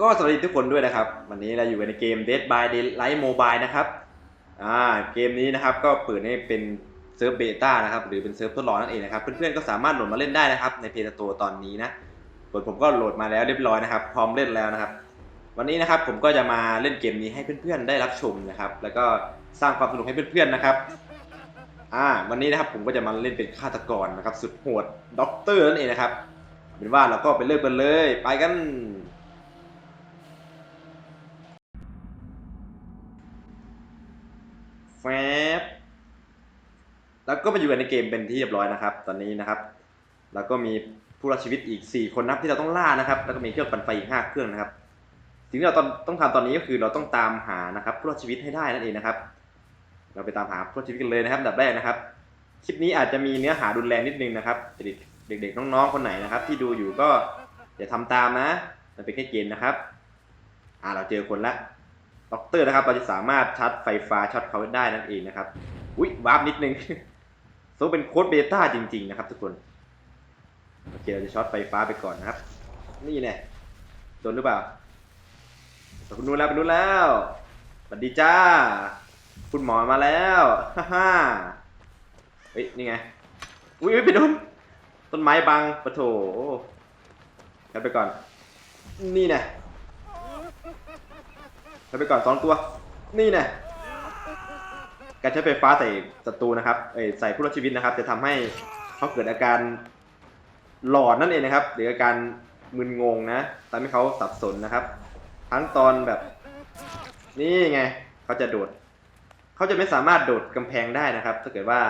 ก็สวัสดีทุกคนด้วยนะครับ วันนี้เราอยู่ในเกม Dead by Daylight Mobile นะครับอ่าเกมนี้นะครับก็เปิดให้เป็นเซิร์ฟเบต้านะครับหรือเป็นเซิร์ฟทดลองนั่นเองนะครับ เพื่อนๆก็สามารถโหลดมาเล่นได้นะครับ ในเพจตัวตอนนี้นะส่วนผมก็โหลดมาแล้วเรียบร้อยนะครับ พร้อมเล่นแล้วนะครับ วันนี้นะครับผมก็จะมาเล่นเกมนี้ให้เพื่อนๆได้รับชมนะครับ แล้วก็สร้างความสนุกให้เพื่อนๆนะครับอ่าวันนี้นะครับผมก็จะมาเล่นเป็นฆาตกรนะครับ สุดโหดด็อกเตอร์นั่นเองนะครับเอาเป็นว่าเราก็ไปเริ่มกันเลย ไปกัน แฟบแล้วก็มาอยู่กันในเกมเป็นที่เรียบร้อยนะครับ ตอนนี้นะครับ แล้วก็มีผู้รอดชีวิตอีก 4 คนนับที่เราต้องล่านะครับ แล้วก็มีเครื่องปั่นไฟอีก 5 เครื่องนะครับ สิ่งที่เราต้องต้องทำตอนนี้ก็คือเราต้องตามหานะครับผู้รอดชีวิตให้ได้นั่นเองนะครับ เราไปตามหาผู้รอดชีวิตกันเลยนะครับดับแรกนะครับ คลิปนี้อาจจะมีเนื้อหารุนแรงนิดนึงนะครับเด็กๆน้องๆคนไหนนะครับ ที่ดูอยู่ก็อย่าทำตามนะมันเป็นแค่เกมนะครับ อ่าเราเจอคนละ ด็อกเตอร์นะครับ เราจะสามารถชาร์จไฟฟ้าช็อตเขาได้นั่นเองนะครับ อุ้ยวาร์ปนิดนึงโซเป็นโค้ดเบต้าจริง ๆ นะครับ ทุกคน โอเค เราจะช็อตไฟฟ้าไปก่อนนะครับ นี่แน่โดนหรือเปล่าคุณนู้นแล้วไปนู้นแล้วสวัสดีจ้า คุณหมอมาแล้วฮ่าฮ่าเฮ้ย นี่ไง อุ้ยอุ๊ยไปโดนต้นไม้บังปะโถกันไปก่อน นี่แน่ ไปก่อนสองตัว นี่นะการใช้ไฟฟ้าใส่ศัตรูนะครับใส่ผู้รอดชีวิตนะครับ จะทำให้เขาเกิดอาการหลอนนั่นเองนะครับ หรืออาการมึนงงนะทำให้เขาสับสนนะครับ ทั้งตอนแบบ นี่ไงเขาจะโดดเขาจะไม่สามารถโดดกำแพงได้นะครับ ถ้าเกิดว่า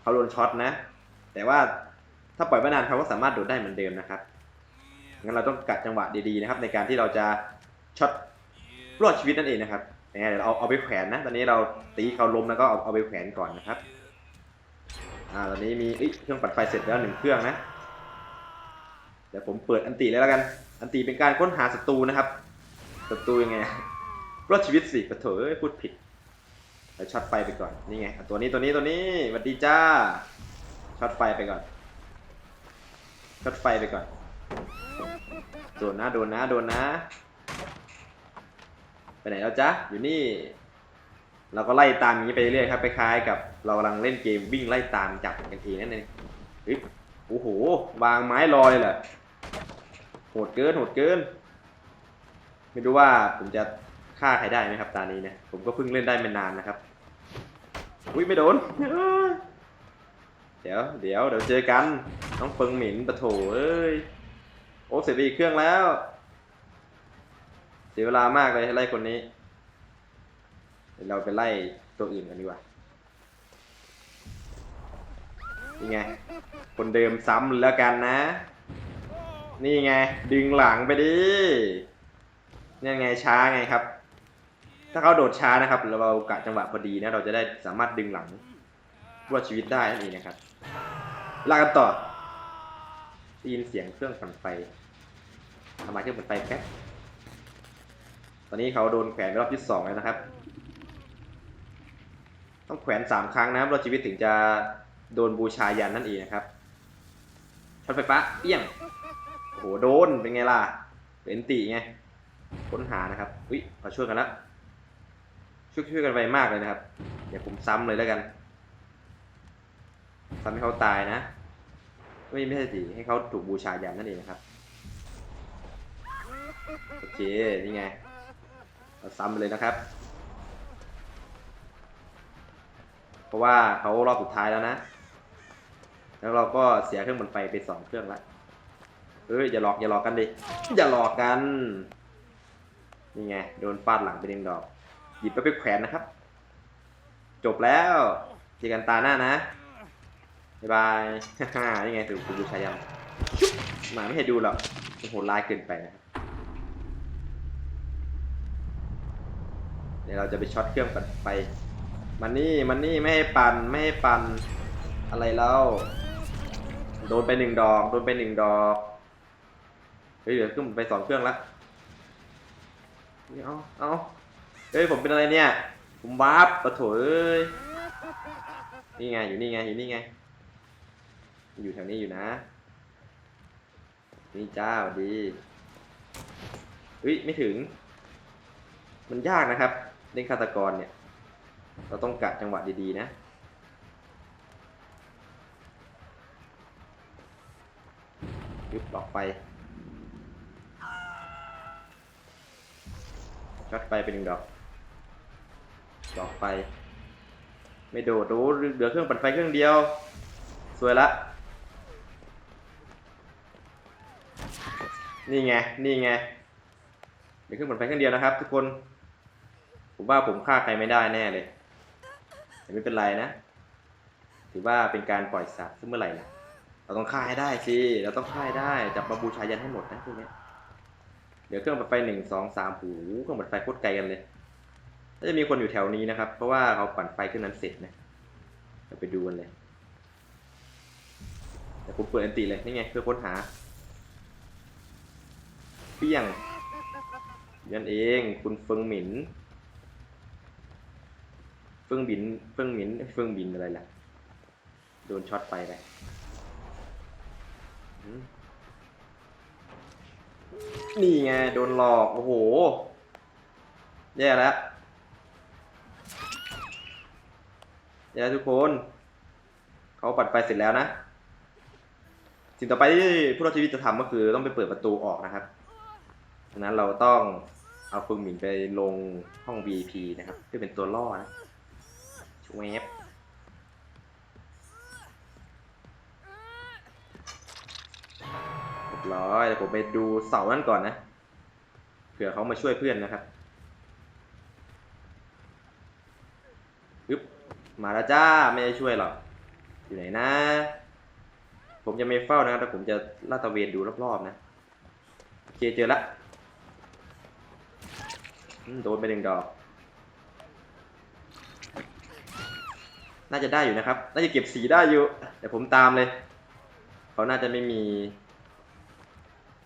เขาโดนช็อตนะ แต่ว่าถ้าปล่อยไว้นานเขาก็สามารถโดดได้เหมือนเดิมนะครับงั้นเราต้องกัดจังหวะดีๆนะครับ ในการที่เราจะช็อต รอดชีวิตนั่นเองนะครับยังไงเดี๋ยวเอาเอาไปแขวนนะ ตอนนี้เราตีเขาล้มแล้วก็เอาเอาไปแขวนก่อนนะครับ อ่า ตอนนี้มีเครื่องปัดไฟเสร็จแล้วหนึ่งเครื่องนะ เดี๋ยวผมเปิดอันติเลยแล้วกัน อันติเป็นการค้นหาศัตรูนะครับ ศัตรูยังไงรอดชีวิตสิปะเถอพูดผิดเราช็อตไฟไปก่อน นี่ไง ตัวนี้ตัวนี้ตัวนี้สวัสดีจ้า ช็อตไฟไปก่อน ช็อตไฟไปก่อน โดนนะ โดนนะ โดนนะ ไปไหนแล้วจ๊ะอยู่นี่ เราก็ไล่ตามอย่างนี้ไปเรื่อยครับไปคล้ายกับเรากำลังเล่นเกมวิ่งไล่ตามจับกันเองนั่นเองฮ้ยโอ้โหวางไม้รอเลยเหรอโหดเกินโหดเกิน ไม่รู้ว่าผมจะฆ่าใครได้ไหมครับตานี้นะผมก็เพิ่งเล่นได้ไม่นานนะครับอุ้ยไม่โดน เดี๋ยวเดี๋ยวเดี๋ยวเจอกันน้องเฟิงหมินปะโถเอ้ย โอ้เสร็จไปอีกเครื่องแล้ว เสียเวลามากเลยไล่คนนี้ เดี๋ยวเราไปไล่ตัวอื่นกันดีกว่านี่ไง คนเดิมซ้ำแล้วกันนะ นี่ไง ดึงหลังไปดินี่ไงช้าไงครับ ถ้าเขาโดดช้านะครับ เราเรากะจังหวะพอดีนะ เราจะได้สามารถดึงหลังรอดชีวิตได้นั่นเองนะครับลากันต่อได้ยินเสียงเครื่องปั่นไฟทำไมเครื่องปั่นไฟแป๊บ อนนี้เขาโดนแขวนไปรอบที่สองแล้วนะครับ ต้องแขวนสามครั้งนะครับรอดชีวิตถึงจะโดนบูชายันนั่นเองนะครับช็อตไฟฟ้าเปี้ยงโอ้โหโดนเป็นไงล่ะเป็นตีไงค้นหานะครับอุ้ยมาช่วยกันแล้วช่วยช่วยกันไวมากเลยนะครับเดี๋ยวผมซ้ำเลยแล้วกันซ้ำให้เขาตายนะ ไม่ไม่ใช่สิให้เขาถูกบูชายันนั่นเองนะครับ โอเค นี่ไง ซ้ำไปเลยนะครับ เพราะว่าเขารอบสุดท้ายแล้วนะ แล้วเราก็เสียเครื่องบนไฟไปสองเครื่องละเฮ้ยอย่าหลอกอย่าหลอกกันดิ อย่าหลอกกัน นี่ไงโดนฟาดหลังไปหนึ่งดอก หยิบไปไปแขวนนะครับ จบแล้วเจอกันตาหน้านะบ๊ายบายฮ่านี่ไงถูกคุณดูชายันมาไม่ให้ดูหรอกโอ้โหลายเกินไปนะครับ เดี๋ยวเราจะไปช็อตเครื่องปั่นไฟมันนี่มันนี่ไม่ให้ปันไม่ให้ปันอะไรแล้วโดนไปหนึ่งดอก โดนไปหนึ่งดอกเฮ้ยเดี๋ยวเครื่องปั่นไปสองเครื่องละเอาเอาเฮ้ยผมเป็นอะไรเนี่ย ผมวาร์ปปะโถเอ้ยนี่ไงอยู่นี่ไงอยู่นี่ไง อยู่แถวนี้อยู่นะ นี่จ้าดีเฮ้ยไม่ถึง มันยากนะครับ เล่นฆาตกรเนี่ย เราต้องกะจังหวะดีๆนะ ยึบออกไป ช็อตไปเป็นหนึ่งดอกดอกไป ไม่โดดโอ้เหลือเครื่องปั่นไฟเครื่องเดียว สวยละ นี่ไง นี่ไง เหลือเครื่องปั่นไฟเครื่องเดียวนะครับทุกคน ผมว่าผมฆ่าใครไม่ได้แน่เลยแต่ไม่เป็นไรนะ ถือว่าเป็นการปล่อยสัตว์ซึ่งเมื่อไหร่ล่ะเราต้องฆ่าให้ได้สิ เราต้องฆ่าให้ได้จับมาบูชายันให้หมดนะพวกนี้เดี๋ยวเครื่องปั่นไฟหนึ่งสองสามหูเครื่องปั่นไฟโคตรไกลกันเลยน่าจะมีคนอยู่แถวนี้นะครับ เพราะว่าเขาปั่นไฟเครื่องนั้นเสร็จนะเราไปดูกันเลยเดี๋ยวผมเปิดอันติเลยนี่ไงเพื่อค้นหาเปี้ยงยันเองคุณเฟิงหมิน เฟิงบินเฟิงหมินเฟิงบินอะไรล่ะ โดนช็อตไปเลยนี่ไงโดนหลอกโอ้โห แย่แล้วแย่แล้วทุกคน เขาปัดไฟเสร็จแล้วนะ สิ่งต่อไปที่ผู้รอดชีวิตจะทำก็คือต้องไปเปิดประตูออกนะครับดังนั้นเราต้องเอาฟึงหมินไปลงห้อง VIP นะครับเพื่อเป็นตัวล่อนะ ชวบเรียบร้อยเดี๋ยวผมไปดูเสานั่นก่อนนะ เผื่อเขามาช่วยเพื่อนนะครับปึ๊บมาแล้วจ้า ไม่ได้ช่วยหรอก อยู่ไหนนะ ผมจะไม่เฝ้านะ แต่ผมจะลาดตระเวนดูรอบๆนะโอเคเจอละอืมโดนไปหนึ่งดอก น่าจะได้อยู่นะครับ น่าจะเก็บสีได้อยู่เดี๋ยวผมตามเลย เขาน่าจะไม่มี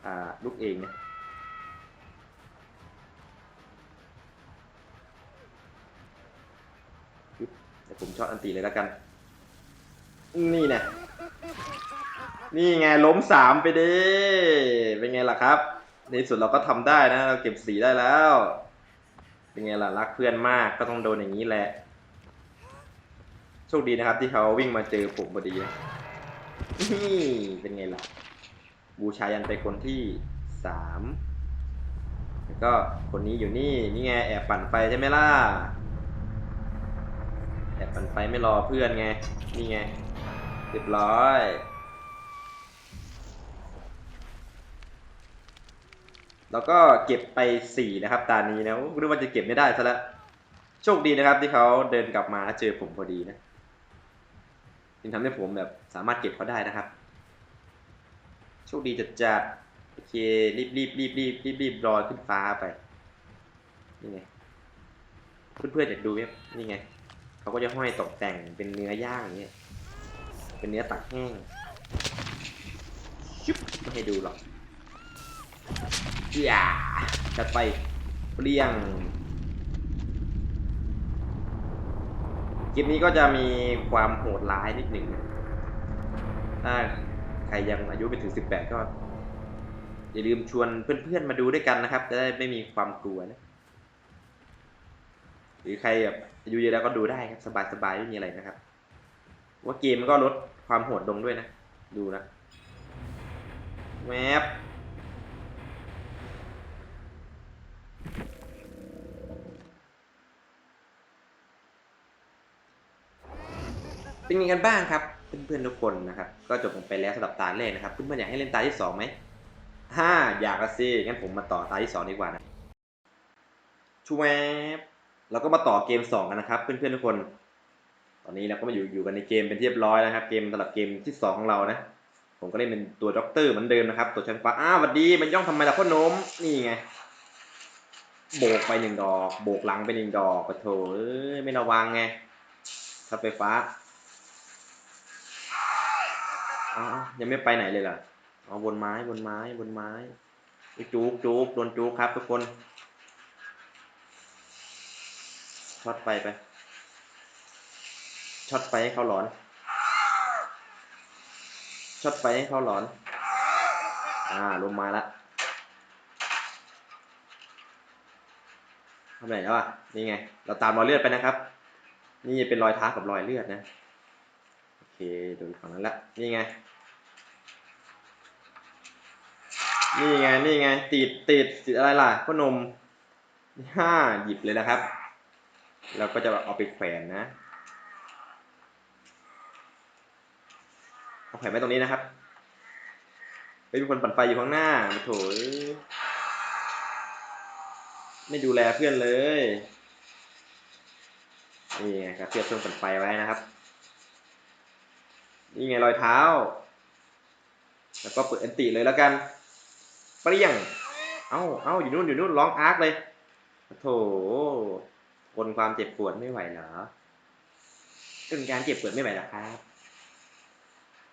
อ่าลูกเองนะปึ๊บเดี๋ยวผมช็อตอันตีเลยแล้วกัน นี่นะนี่ไงล้มสามไปดิ เป็นไงล่ะครับ ในสุดเราก็ทำได้นะ เราเก็บสีได้แล้ว เป็นไงล่ะรักเพื่อนมากก็ต้องโดนอย่างนี้แหละ โชคดีนะครับที่เขาวิ่งมาเจอผมพอดีนะนี่เป็นไงล่ะ บูชายันไปคนที่สามแล้วก็คนนี้อยู่นี่ นี่ไงแอบปั่นไฟใช่ไหมล่ะ แอบปั่นไฟไม่รอเพื่อนไง นี่ไงเรียบร้อยแล้วก็เก็บไปสี่นะครับ ตานี้นะรู้ว่าจะเก็บไม่ได้ซะแล้ว โชคดีนะครับที่เขาเดินกลับมาแล้วเจอผมพอดีนะ จึงทำให้ผมแบบสามารถเก็บเขาได้นะครับ โชคดีจัดจัดโอเครีบรีบรีบรีบรีบรีบรอขึ้นฟ้าไปนี่ไงเพื่อนๆอยากดูไหมนี่ไงเขาก็จะห้อยตกแต่งเป็นเนื้อย่างอย่างเงี้ยเป็นเนื้อตักแห้งชุบไม่ให้ดูหรอกอย่าจัดไปเปรี้ยง เกมนี้ก็จะมีความโหดร้ายนิดหนึ่งถ้าใครยังอายุไม่ถึง 18 ก็ อย่าลืมชวนเพื่อนๆมาดูด้วยกันนะครับ จะได้ไม่มีความกลัวนะหรือใครแบบอายุเยอะแล้วก็ดูได้ครับ สบายๆไม่มีอะไรนะครับ ว่าเกมมันก็ลดความโหดลงด้วยนะ ดูนะแมป เป็นยังไงกันบ้างครับเพื่อนๆทุกคนนะครับ ก็จบลงไปแล้วสำหรับตาแรกนะครับเพื่อนๆอยากให้เล่นตาที่สองไหมห้าอยากละสิงั้นผมมาต่อตาที่สองดีกว่านะชวบเราก็มาต่อเกมสองกันนะครับเพื่อนๆทุกคน ตอนนี้เราก็มาอยู่อยู่กันในเกมเป็นที่เรียบร้อยแล้วนะครับ เกมสำหรับเกมที่สองของเรานะผมก็เล่นเป็นตัวด็อกเตอร์เหมือนเดิมนะครับ ตัวชั้นฟ้าอ้าวสวัสดีมันย่องทำไมล่ะพ่อหนมนี่ไงโบกไปหนึ่งดอก โบกหลังไปหนึ่งดอกปะโถเอ้ยไม่ระวังไงถ้าไฟฟ้า อ้ายังไม่ไปไหนเลยเหรอเอาบนไม้บนไม้บนไม้ไอ้จุกจุกโดนจุกครับทุกคนช็อตไปไปช็อตไฟให้เขาหลอนช็อตไฟให้เขาหลอน อ่าลงมาละทำไหนแล้วอะนี่ไง เราตามรอยเลือดไปนะครับ นี่เป็นรอยเท้ากับรอยเลือดนะ เคดูฝั่งนั้นละนี่ไง นี่ไง นี่ไง ติดติดติดอะไรล่ะพ่อหนมห้าหยิบเลยนะครับ เราก็จะเอาไปแขวนนะเอาแขวนไว้ตรงนี้นะครับเฮ้ยมีคนปั่นไฟอยู่ข้างหน้ามาโถยไม่ดูแลเพื่อนเลยนี่ไงครับเพื่อนช่วงปั่นไฟไว้นะครับ นี่ไงรอยเท้า แล้วก็เปิดอันติเลยแล้วกันเปรี้ยง เอ้าเอ้าอยู่นู่นอยู่นู่นร้องอาร์คเลยโถทนความเจ็บปวดไม่ไหวเหรอทนการเจ็บปวดไม่ไหวหรอครับ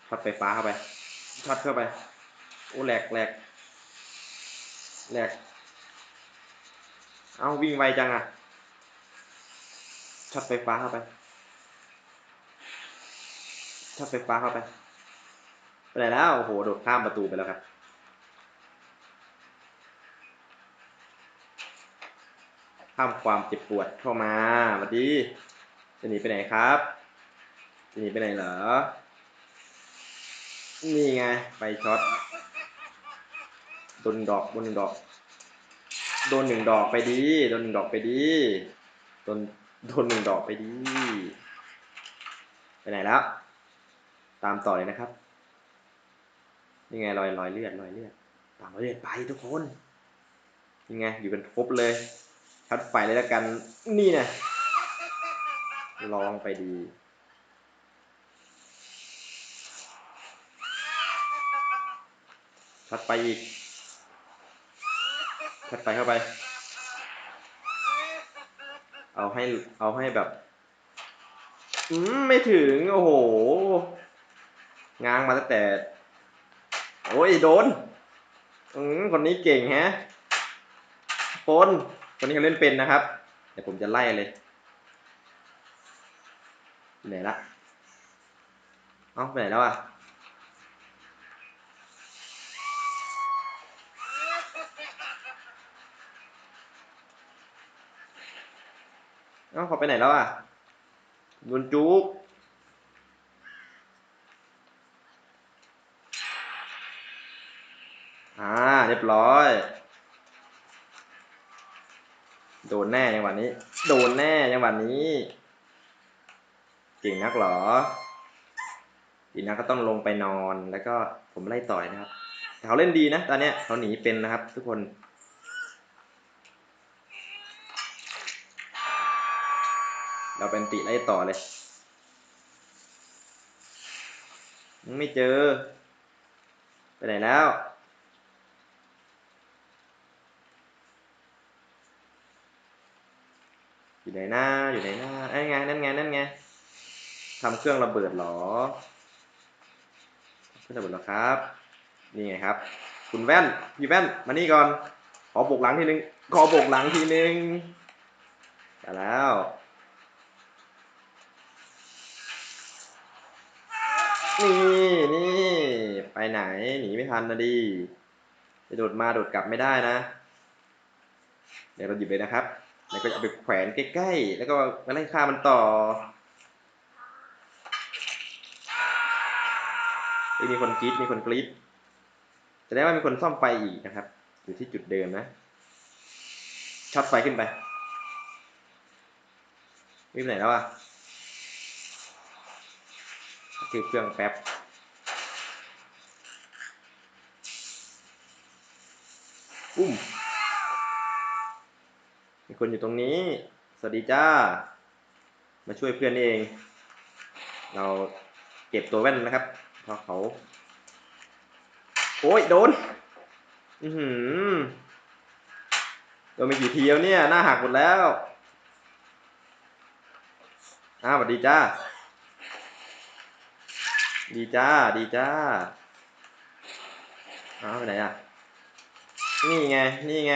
ช็อตไฟฟ้าเข้าไปช็อตเข้าไป โอ้แหลกแหลกแหลก เอ้าวิ่งไวจังอะช็อตไฟฟ้าเข้าไป ช็อตไฟฟ้าเข้าไปไปไหนแล้วโอ้โหโดดข้ามประตูไปแล้วครับข้ามความเจ็บปวดเข้ามาสวัสดีจะหนีไปไหนครับจะหนีไปไหนเหรอนี่ไงไฟช็อตโดนดอกโดนหนึ่งดอกโดนหนึ่งดอกไปดีโดนหนึ่งดอกไปดีโดนโดนหนึ่งดอกไปดีไปไหนแล้ว ตามต่อเลยนะครับนี่ไงรอยรอยเลือดรอยเลือดตามรอยเลือดไปทุกคนยังไงอยู่กันครบเลยชัดไฟเลยแล้วกันนี่นะลองไปดีชัดไปอีกชัดไปเข้าไป เอาให้เอาให้แบบ อืมไม่ถึง โอ้โห ง้างมาตั้งแต่ โอ้ยโดน อืมคนนี้เก่งแฮะโฟนคนนี้เขาเล่นเป็นนะครับ เดี๋ยวผมจะไล่เลยไปไหนละเอ้าไปไหนแล้วอะเอ้าเขาไปไหนแล้วอะโดนจุกอ่า เรียบร้อย โดนแน่จังหวะนี้ โดนแน่จังหวะนี้เก่งนักเหรอดีนะก็ต้องลงไปนอนแล้วก็ผมไล่ต่อยนะครับเขาเล่นดีนะตอนเนี้ยเขาหนีเป็นนะครับ ทุกคนเราเป็นติไล่ต่อเลยไม่เจอ ไปไหนแล้ว อยู่ไหนหน้าอยู่ไหนหน้านั่นไงนั่นไงนั่นไงทำเครื่องระเบิดหรอเครื่องระเบิดหรอครับ นี่ไงครับ คุณแว่นพี่แว่นมานี่ก่อน ขอโบกหลังทีนึงขอโบกหลังทีนึงไปแล้วนี่นี่ไปไหนหนีไม่ทันนะดิจะโดดมาโดดกลับไม่ได้นะ เดี๋ยวเราหยิบเลยนะครับ แล้วก็จะเอาไปแขวนใกล้ๆ แล้วก็มาไล่ฆ่ามันต่อมีคนกรีดมีคนกรีดแสดงว่ามีคนซ่อมไฟอีกนะครับ อยู่ที่จุดเดิมนะช็อตไฟขึ้นไปวิ่งไปไหนแล้วอะคือเครื่องแป๊บ อุ้ม มีคนอยู่ตรงนี้ สวัสดีจ้า มาช่วยเพื่อนเอง เราเก็บตัวแว่นนะครับเพราะเขา โอ้ยโดน อือหือโดนไปกี่ทีแล้วเนี่ย หน้าหักหมดแล้วอ้าวสวัสดีจ้า ดีจ้า ดีจ้า อ้าวไปไหนอะ นี่ไง นี่ไง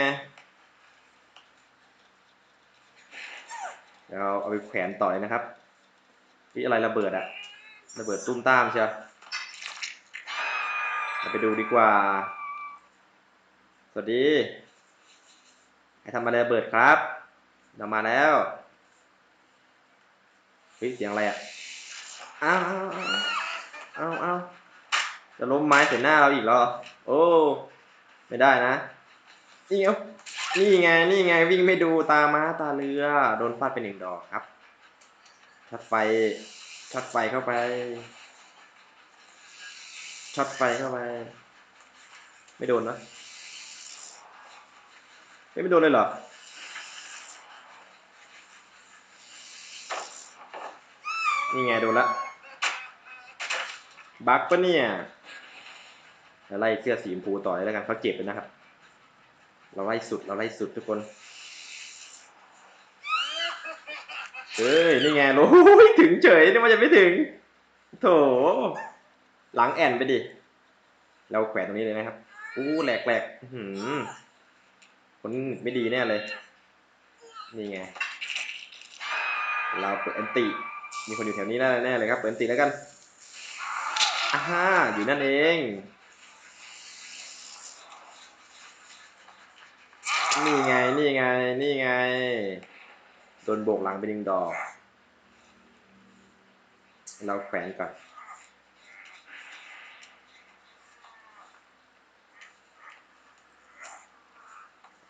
เดี๋ยวเราเอาไปแขวนต่อเลยนะครับที่อะไรระเบิดอะระเบิดตุ้มตามเชียวเราไปดูดีกว่า สวัสดีใครทำอะไรระเบิดครับเรามาแล้วเฮ้ยเสียงอะไรอะอ้าวอ้าวอ้าวจะล้มไม้ใส่หน้าเราอีกเหรอ โอ้ ไม่ได้นะนี่เอา นี่ไงนี่ไงวิ่งไม่ดูตาม้าตาเรือ โดนฟาดไปหนึ่งดอกครับช็อตไฟช็อตไฟเข้าไปช็อตไฟเข้าไป ไม่โดนนะเฮ้ยไม่โดนเลยเหรอนี่ไงโดนละ บักปะเนี่ยไล่เสื้อสีชมพูต่อเลยแล้วกันเขาเจ็บเลยนะครับ เราไล่สุด เราไล่สุดทุกคน เฮ้ย นี่ไงโอ้ยถึงเฉยนี่มันจะไม่ถึง โถ หลังแอนไปดิ เราแขวนตรงนี้เลยนะครับ อู้แหลกแหลกหือคนไม่ดีแน่เลย นี่ไง เราเปิดอันติ มีคนอยู่แถวนี้แน่แน่เลยครับ เปิดอันติแล้วกันอ่าฮะอยู่นั่นเอง นี่ไง นี่ไง นี่ไง โดนโบกหลังไปหนึ่งดอก เราแขวนก่อน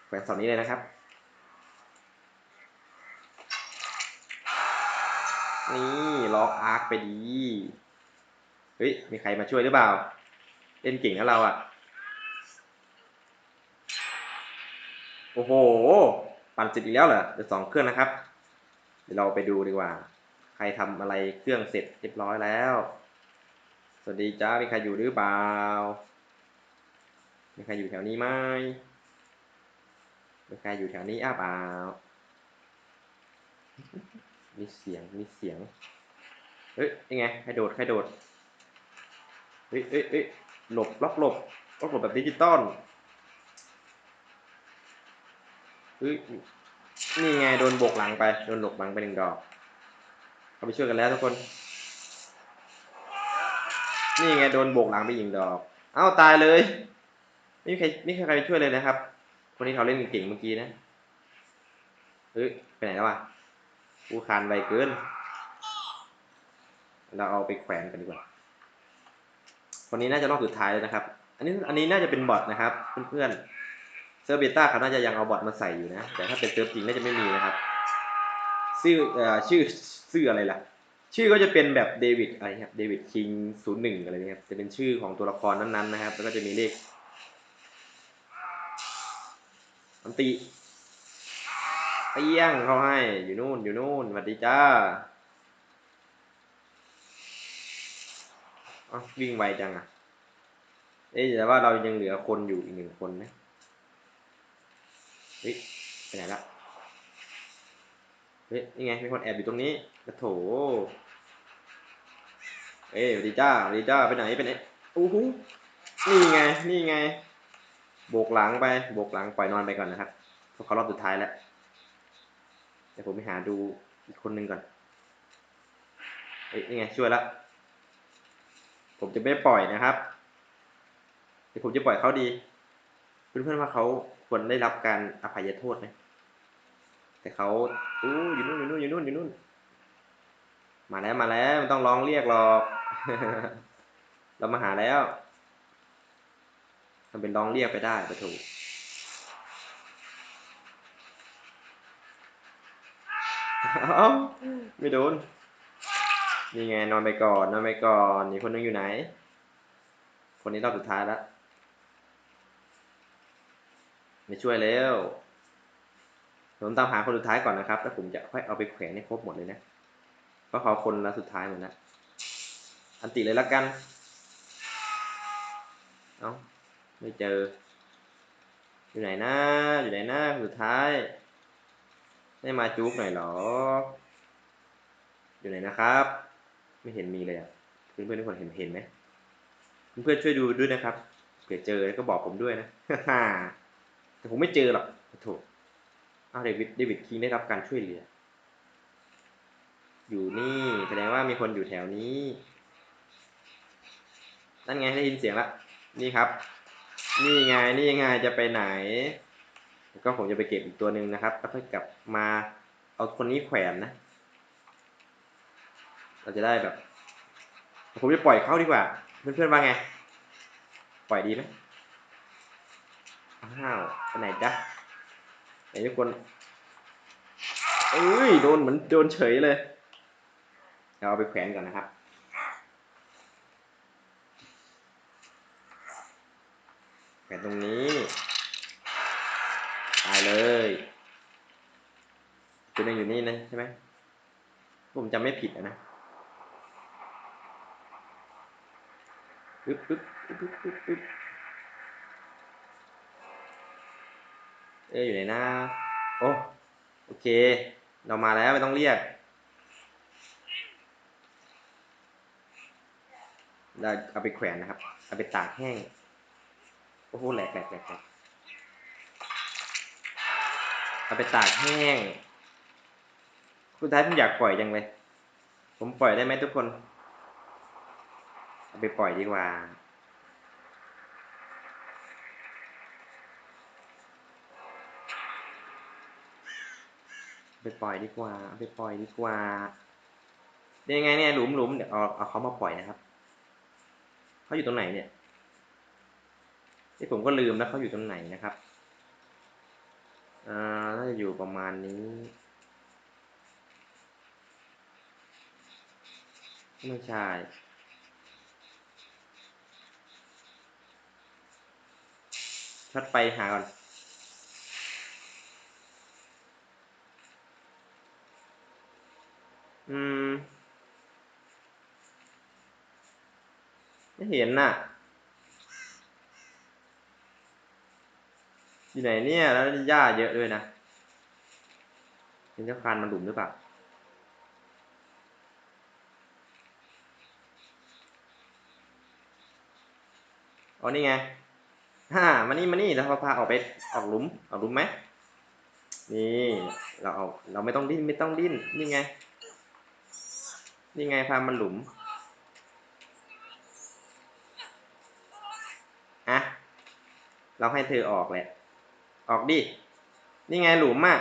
แขวนเสานี้เลยนะครับ นี่ล็อกอาร์คไปดี เฮ้ย มีใครมาช่วยหรือเปล่า เล่นเก่งนะเราอะ โอ้โห ปั่นเสร็จอีกแล้วเหรอเดี๋ยวสองเครื่องนะครับ เดี๋ยวเราไปดูดีกว่า ใครทำอะไรเครื่องเสร็จเรียบร้อยแล้ว สวัสดีจ้ามีใครอยู่หรือเปล่า มีใครอยู่แถวนี้ไหมมีใครอยู่แถวนี้อ้าเปล่า มีเสียง มีเสียง เฮ้ยยังไง ใครโดด ใครโดด เฮ้ยเฮ้ยเฮ้ยหลบล็อกหลบล็อกหลบแบบดิจิตอล เฮ้ย นี่ไงโดนโบกหลังไป โดนหลบหลังไปหนึ่งดอก เขาไปช่วยกันแล้วทุกคน นี่ไงโดนโบกหลังไปอีกดอก เอ้าตายเลย ไม่มีใครไม่มีใครไปช่วยเลยนะครับ คนที่เขาเล่นเก่งเมื่อกี้นะเฮ้ยไปไหนแล้ววะกูคานไวเกิน เราเอาไปแขวนกันดีกว่า คนนี้น่าจะรอบสุดท้ายเลยนะครับ อันนี้อันนี้น่าจะเป็นบอทนะครับ เพื่อนๆ เซิร์ฟเบต้าเขาน่าจะยังเอาบอทมาใส่อยู่นะ แต่ถ้าเป็นเซิร์ฟจริงน่าจะไม่มีนะครับ ชื่อเอ่อชื่อชื่ออะไรล่ะ ชื่อก็จะเป็นแบบเดวิดอะไรครับเดวิดคิงศูนย์หนึ่งอะไรเงี้ยครับ จะเป็นชื่อของตัวละครนั้นๆนะครับ แล้วก็จะมีเลขอันติเปี้ยงเขาให้อยู่นู่นอยู่นู่นสวัสดีจ้าอ๋อวิ่งไวจังอะ เอ๊ะแต่ว่าเรายังเหลือคนอยู่อีกหนึ่งคนนะ เฮ้ยไปไหนละเฮ้ยนี่ไงมีคนแอบอยู่ตรงนี้กระโถเอ้ยดีจ้าดีจ้าไปไหนไปไหนอู้หูนี่ไงนี่ไงโบกหลังไปโบกหลังปล่อยนอนไปก่อนนะครับเพราะเขารอบสุดท้ายแล้วเดี๋ยวผมไปหาดูอีกคนหนึ่งก่อนเฮ้ยนี่ไงช่วยละผมจะไม่ปล่อยนะครับเดี๋ยวผมจะปล่อยเขาดี เพื่อนๆว่าเขา ควรได้รับการอภัยโทษไหมแต่เขาอู้อยู่นู่นอยู่นู่นอยู่นู่นอยู่นู่น มาแล้วมาแล้วไม่ต้องร้องเรียกหรอก เรามาหาแล้วทำเป็นร้องเรียกไปได้ปถูกเอ้าไม่โดน นี่ไงนอนไปก่อนนอนไปก่อน นี่คนนึงอยู่ไหน คนนี้รอบสุดท้ายแล้ว ไม่ช่วยแล้วผมตามหาคนสุดท้ายก่อนนะครับแล้วผมจะค่อยเอาไปแขวนให้ครบหมดเลยนะเพราะเขาคนละสุดท้ายหมดแล้วอันติเลยละกัน เอ้าไม่เจอ อยู่ไหนนะอยู่ไหนนะสุดท้าย ได้มาจุ๊บหน่อยเหรอ อยู่ไหนนะครับ ไม่เห็นมีเลยอะเพื่อนๆทุกคนเห็นเห็นไหมเพื่อนๆช่วยดูด้วยนะครับเผื่อเจอแล้วก็บอกผมด้วยนะ แต่ผมไม่เจอหรอกโถอ้าวเดวิดเดวิดคิงได้รับการช่วยเหลือ อยู่นี่แสดงว่ามีคนอยู่แถวนี้ นั่นไงได้ยินเสียงละ นี่ครับ นี่ไงนี่ไงจะไปไหน ก็ผมจะไปเก็บอีกตัวหนึ่งนะครับ แล้วค่อยกลับมาเอาคนนี้แขวนนะ เราจะได้แบบ ผมจะปล่อยเขาดีกว่า เพื่อนๆว่าไง ปล่อยดีไหม อ้าวไปไหนจ๊ะไหนทุกคนเอ้ยโดนเหมือนโดนเฉยเลยเราเอาไปแขวนก่อนนะครับแขวนตรงนี้ตายเลยตัวหนึงอยู่นี่นะใช่ไหมผมจำไม่ผิดอะนะปึ๊บปึ๊บปึ๊บปึ๊บปึ๊บ อยอยู่ไหนนะโอ้โอเค เรามาแล้วไม่ต้องเรียกเราเอาไปแขวนนะครับ เอาไปตากแห้ง โอ้โหแหลกแหลกแหลกแหลกเอาไปตากแห้ง คุณท้ายผมอยากปล่อยจังเลย ผมปล่อยได้ไหมทุกคน เอาไปปล่อยดีกว่า ไปปล่อยดีกว่าเอาไปปล่อยดีกว่าเดี๋ยวยังไงเนี่ยหลุมหลุมเดี๋ยวเอาเอาเขามาปล่อยนะครับเขาอยู่ตรงไหนเนี่ยที่ผมก็ลืมแล้วเขาอยู่ตรงไหนนะครับอ่าน่าจะอยู่ประมาณนี้ไม่ใช่ชัดไปหาก่อน อืม ไม่เห็นน่ะ อยู่ไหนเนี่ย แล้วหญ้าเยอะด้วยนะ เป็นเจ้าคานมันหลุมหรือเปล่า อ๋อ นี่ไงฮ่ามานี่มานี่แล้วเราพาออกไปออกหลุมออกหลุมไหมนี่ เราเอาเราไม่ต้องดิ้นไม่ต้องดิ้น นี่ไง นี่ไงพามันหลุม อะ เราให้เธอออกแหละ ออกดิ นี่ไงหลุมอะ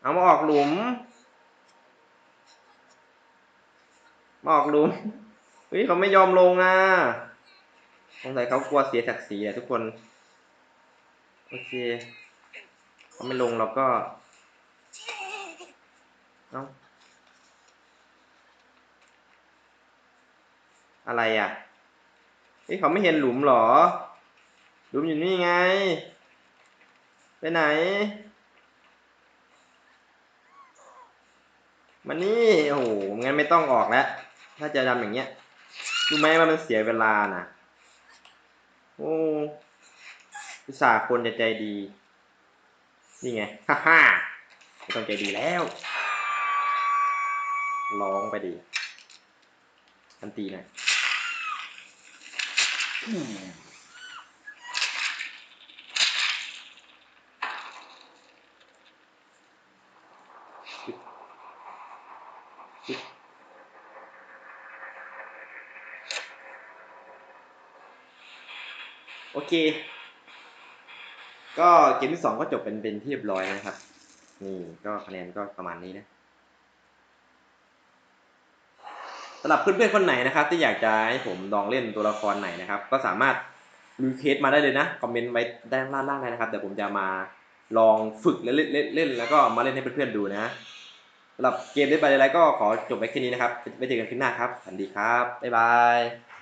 เอามาออกหลุม มาออกหลุม เฮ้ยเขาไม่ยอมลงอะสงสัยเขากลัวเสียศักดิ์ศรีอะทุกคน โอเคเขาไม่ลงเราก็ เอ้าอะไรอะเฮ้ยเขาไม่เห็นหลุมหรอ หลุมอยู่นี่ไง ไปไหนมานี่ โอ้โห งั้นไม่ต้องออกแล้ว ถ้าจะทำอย่างเงี้ย รู้ไหมว่ามันเสียเวลานะโอ้อุตส่าห์คนจะใจดี นี่ไง ฮ่าฮ่าต้องใจดีแล้ว ร้องไปดีทันตีหน่อยโอเค ก็เกมที่สองก็จบเป็นเป็นที่เรียบร้อยนะครับ นี่ก็คะแนนก็ประมาณนี้นะ สำหรับเพื่อนๆคนไหนนะครับ ที่อยากจะให้ผมลองเล่นตัวละครไหนนะครับ ก็สามารถรีเควสมาได้เลยนะคอมเมนต์ไว้ด้านล่างๆเลยนะครับเดี๋ยวผมจะมาลองฝึกและเล่นเล่นเล่นแล้วก็มาเล่นให้เพื่อนๆดูนะสำหรับเกมเล่นไปอะไรก็ขอจบไว้แค่นี้นะครับไว้เจอกันคลิปหน้าครับสวัสดีครับบ๊ายบาย